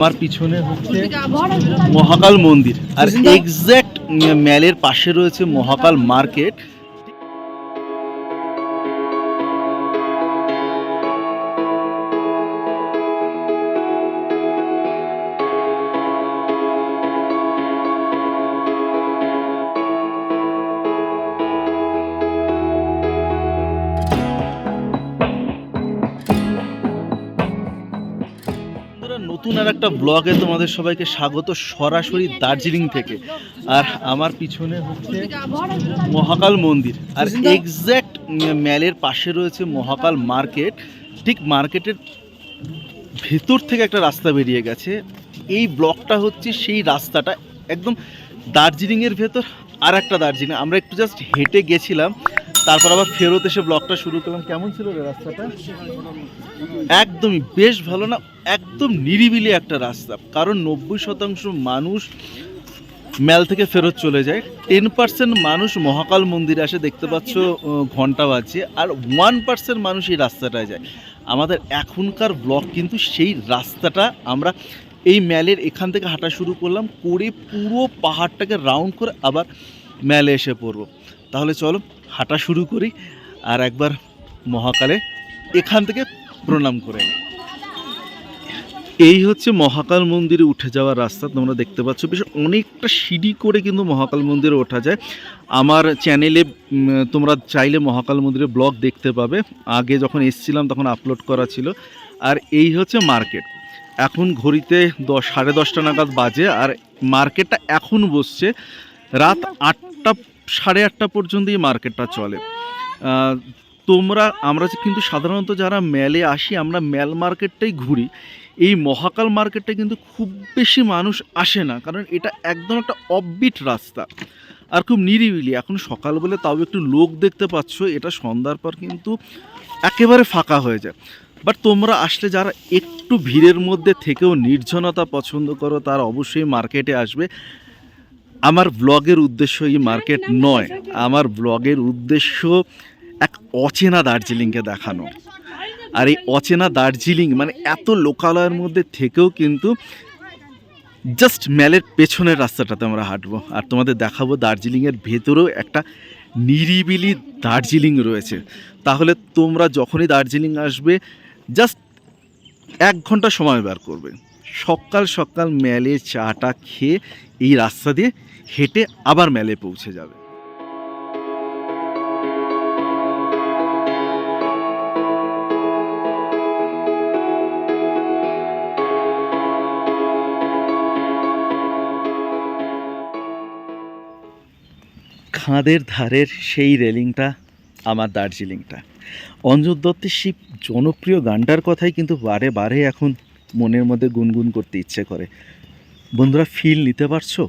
আমার পিছনে হচ্ছে মহাকাল মন্দির। আর এক্স্যাক্ট ম্যালের পাশে রয়েছে মহাকাল মার্কেট। নতুন আর একটা ব্লগে তোমাদের সবাইকে স্বাগত সরাসরি দার্জিলিং থেকে। আর আমার পিছনে হচ্ছে মহাকাল মন্দির। আর এক্স্যাক্ট ম্যালের পাশে রয়েছে মহাকাল মার্কেট। ঠিক মার্কেটের ভেতর থেকে একটা রাস্তা বেরিয়ে গেছে। এই ব্লকটা হচ্ছে সেই রাস্তাটা একদম দার্জিলিংয়ের ভেতর আর একটা দার্জিলিং। আমরা একটু জাস্ট হেঁটে গেছিলাম। তারপর আবার ফেরত এসে ব্লকটা শুরু করলাম। কেমন ছিল রে রাস্তাটা? একদমই বেশ ভালো না, একদম নিরিবিলি একটা রাস্তা। কারণ নব্বই শতাংশ মানুষ ম্যাল থেকে ফেরত চলে যায়। টেন পার্সেন্ট মানুষ মহাকাল মন্দিরে আসে, দেখতে পাচ্ছ ঘণ্টা বাজছে আর ওয়ান পার্সেন্ট মানুষ এই রাস্তাটায় যায়। আমাদের এখনকার ব্লক কিন্তু সেই রাস্তাটা আমরা এই ম্যালের এখান থেকে হাঁটা শুরু করলাম, করে পুরো পাহাড়টাকে রাউন্ড করে আবার ম্যালে এসে পড়ব। তাহলে চলো হাঁটা শুরু করি আর একবার মহাকালে এখান থেকে প্রণাম করে নিই। এই হচ্ছে মহাকাল মন্দিরে উঠে যাওয়ার রাস্তা। তোমরা দেখতে পাচ্ছ বেশ অনেকটা সিঁড়ি করে কিন্তু মহাকাল মন্দিরে ওঠা যায়। আমার চ্যানেলে তোমরা চাইলে মহাকাল মন্দিরে ব্লগ দেখতে পাবে। আগে যখন এসছিলাম তখন আপলোড করা ছিল। আর এই হচ্ছে মার্কেট। এখন ঘড়িতে দশ, সাড়ে দশটা নাগাদ বাজে আর মার্কেটটা এখন বসছে। রাত আটটা সাড়ে আটটা পর্যন্ত এই মার্কেটটা চলে। তোমরা, আমরা কিন্তু সাধারণত যারা ম্যালে আসি, আমরা ম্যাল মার্কেটটাই ঘুরি। এই মহাকাল মার্কেটটা কিন্তু খুব বেশি মানুষ আসে না, কারণ এটা একদম একটা অববিট রাস্তা। আর খুব নিরিবিলি। এখন সকাল বলে তাও একটু লোক দেখতে পাচ্ছ, এটা সন্ধ্যার পর কিন্তু একেবারে ফাঁকা হয়ে যায়। বাট তোমরা আসলে যারা একটু ভিড়ের মধ্যে থেকেও নির্জনতা পছন্দ করো, তারা অবশ্যই মার্কেটে আসবে। আমার ব্লগের উদ্দেশ্য এই মার্কেট নয়। আমার ব্লগের উদ্দেশ্য এক অচেনা দার্জিলিংকে দেখানো। আর এই অচেনা দার্জিলিং মানে এত লোকালয়ের মধ্যে থেকেও কিন্তু জাস্ট ম্যালের পেছনের রাস্তাটাতে আমরা হাঁটবো। আর তোমাদের দেখাবো দার্জিলিংয়ের ভেতরেও একটা নিরিবিলি দার্জিলিং রয়েছে। তাহলে তোমরা যখনই দার্জিলিং আসবে জাস্ট এক ঘণ্টা সময় বের করবে। সকাল সকাল ম্যালে চাটা খেয়ে এই রাস্তা দিয়ে হেঁটে আবার ম্যালে পৌঁছে যাবে। খাঁদের ধারের সেই রেলিংটা, আমার দার্জিলিংটা। অঞ্জন দত্তের সেই জনপ্রিয় গানটার কথাই কিন্তু বারে বারে এখন মনের মধ্যে গুনগুন করতে ইচ্ছে করে। বন্ধুরা ফিল নিতে পারছ?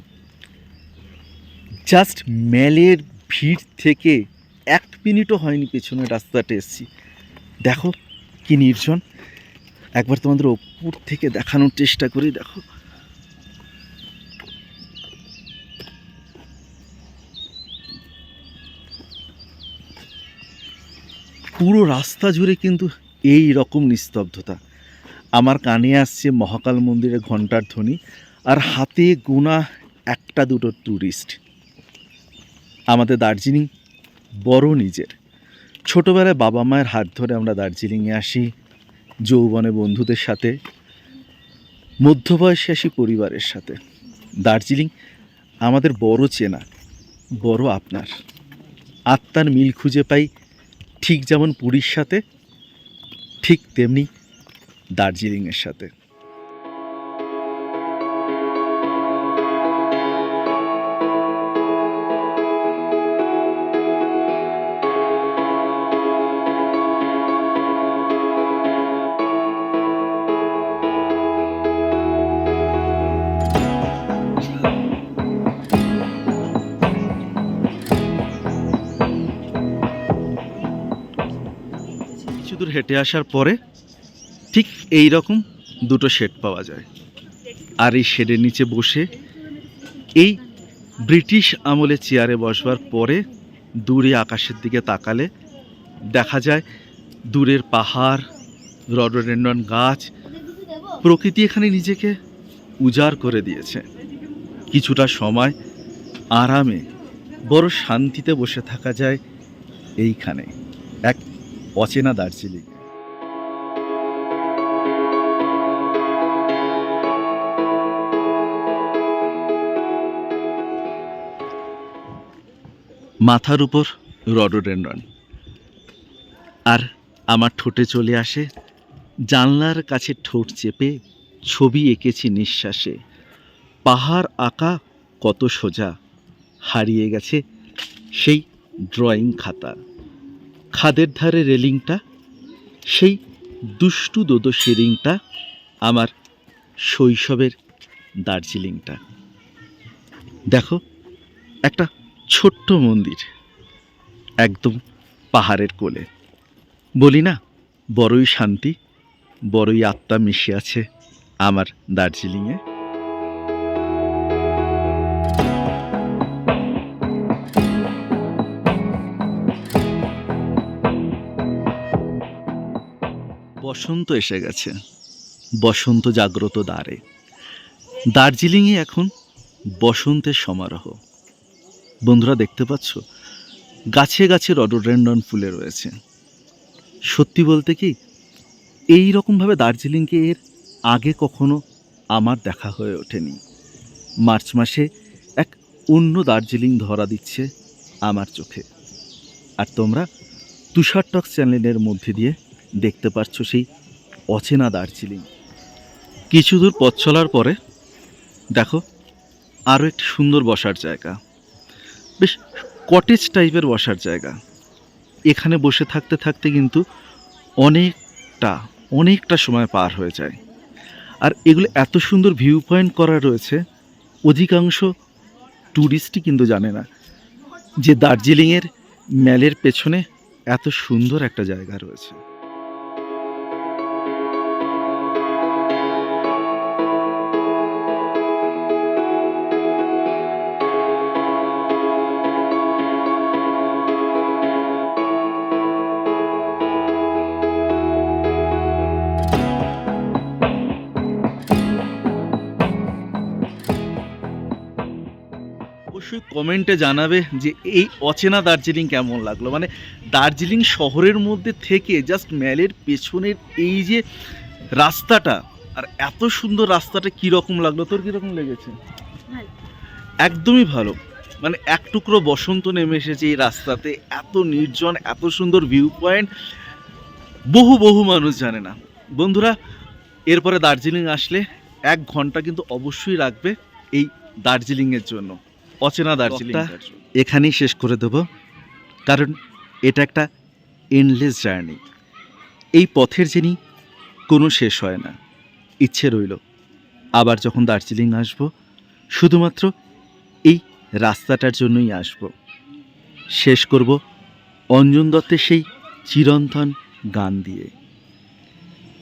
জাস্ট ম্যালের ভিড় থেকে এক মিনিটও হয়নি পেছনে রাস্তাটা এসছি। দেখো কি নির্জন। একবার তোমাদের ওপর থেকে দেখানোর চেষ্টা করি, দেখো। পুরো রাস্তা জুড়ে কিন্তু এই রকম নিস্তব্ধতা। আমার কানে আসছে মহাকাল মন্দিরের ঘণ্টার ধ্বনি, আর হাতে গোনা একটা দুটো ট্যুরিস্ট আমাদের দার্জিলিং বড় নিজের। ছোটোবেলায় বাবা মায়ের হাত ধরে আমরা দার্জিলিংয়ে আসি, যৌবনে বন্ধুদের সাথে, মধ্যবয়সে আসি পরিবারের সাথে। দার্জিলিং আমাদের বড় চেনা, বড় আপনার। আত্মার মিল খুঁজে পাই ঠিক যেমন পুরীর সাথে, ঠিক তেমনি দার্জিলিংয়ের সাথে। হেঁটে আসার পরে ঠিক এই রকম দুটো শেড পাওয়া যায়। আর এই শেডের নিচে বসে এই ব্রিটিশ আমলে চেয়ারে বসবার পরে দূরে আকাশের দিকে তাকালে দেখা যায় দূরের পাহাড় রডোডেন্ডন গাছ প্রকৃতি এখানে নিজেকে উজাড় করে দিয়েছে। কিছুটা সময় আরামে, বড় শান্তিতে বসে থাকা যায় এইখানে, এক অচেনা দার্জিলিং। মাথার উপর রডোডেন্ড্রন আর আমার ঠোঁটে চলে আসে জানলার কাছে ঠোঁট চেপে ছবি এঁকেছি নিঃশ্বাসে। পাহাড় আঁকা কত সোজা, হারিয়ে গেছে সেই ড্রয়িং খাতা। খাদের ধারে রেলিংটা, সেই দুষ্টু দোদো শেরিংটা আমার শৈশবের দার্জিলিংটা। দেখো, একটা ছোট্ট মন্দির, একদম পাহাড়ের কোলে। বলি না, বড়ই শান্তি, বড়ই আত্মা মিশে আছে আমার দার্জিলিংয়ে। বসন্ত এসে গেছে, বসন্ত জাগ্রত দ্বারে। দার্জিলিংয়ে এখন বসন্তের সমারোহ। বন্ধুরা দেখতে পাচ্ছ? গাছে গাছে রডোডেন্ডন ফুলে রয়েছে। সত্যি বলতে কি, এই রকমভাবে দার্জিলিংকে এর আগে কখনো আমার দেখা হয়ে ওঠেনি। মার্চ মাসে এক অন্য দার্জিলিং ধরা দিচ্ছে আমার চোখে। আর তোমরা তুষার টক্স চ্যানেলের মধ্যে দিয়ে দেখতে পাচ্ছ সেই অচেনা দার্জিলিং। কিছু দূর পথ চলার পরে দেখো আরও একটি সুন্দর বসার জায়গা। বেশ কটেজ টাইপের বসার জায়গা। এখানে বসে থাকতে থাকতে কিন্তু অনেকটা অনেকটা সময় পার হয়ে যায়। আর এগুলো এত সুন্দর ভিউ পয়েন্ট করা রয়েছে, অধিকাংশ ট্যুরিস্টই কিন্তু জানে না যে দার্জিলিংয়ের ম্যালের পেছনে এত সুন্দর একটা জায়গা রয়েছে। অবশ্যই কমেন্টে জানাবে যে এই অচেনা দার্জিলিং কেমন লাগল। মানে দার্জিলিং শহরের মধ্যে থেকে জাস্ট ম্যালের পেছনের এই যে রাস্তাটা আর এত সুন্দর রাস্তাটা কীরকম লাগল? তোর কীরকম লেগেছে? একদমই ভালো। মানে এক টুকরো বসন্ত নেমে এসেছে এই রাস্তাতে এত নির্জন এত সুন্দর ভিউ পয়েন্ট বহু বহু মানুষ জানে না। বন্ধুরা এরপরে দার্জিলিং আসলে এক ঘণ্টা কিন্তু অবশ্যই রাখবে এই দার্জিলিংয়ের জন্য। অচেনা দার্জিলিং। এখানেই শেষ করে দেব। কারণ এটা একটা এন্ডলেস জার্নি এই পথের যিনি, কোনো শেষ হয় না। ইচ্ছে রইল, আবার যখন দার্জিলিং আসব, শুধুমাত্র এই রাস্তাটার জন্যই আসব। শেষ করব অঞ্জন দত্তের সেই চিরন্তন গান দিয়ে।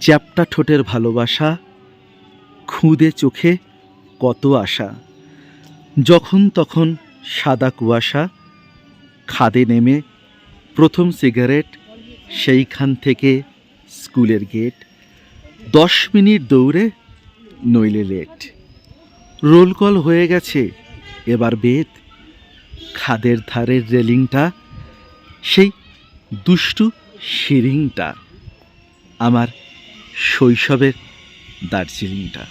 চ্যাপটা ঠোঁটের ভালোবাসা, খুদে চোখে কত আশা। যখন তখন সাদা কুয়াশা, খাদে নেমে প্রথম সিগারেট সেইখান থেকে স্কুলের গেট, দশ মিনিট দৌড়ে নইলে লেট। রোল কল হয়ে গেছে, এবার বেদ খাদের ধারের রেলিংটা, সেই দুষ্টু শিরিংটা, আমার শৈশবের দার্জিলিংটা।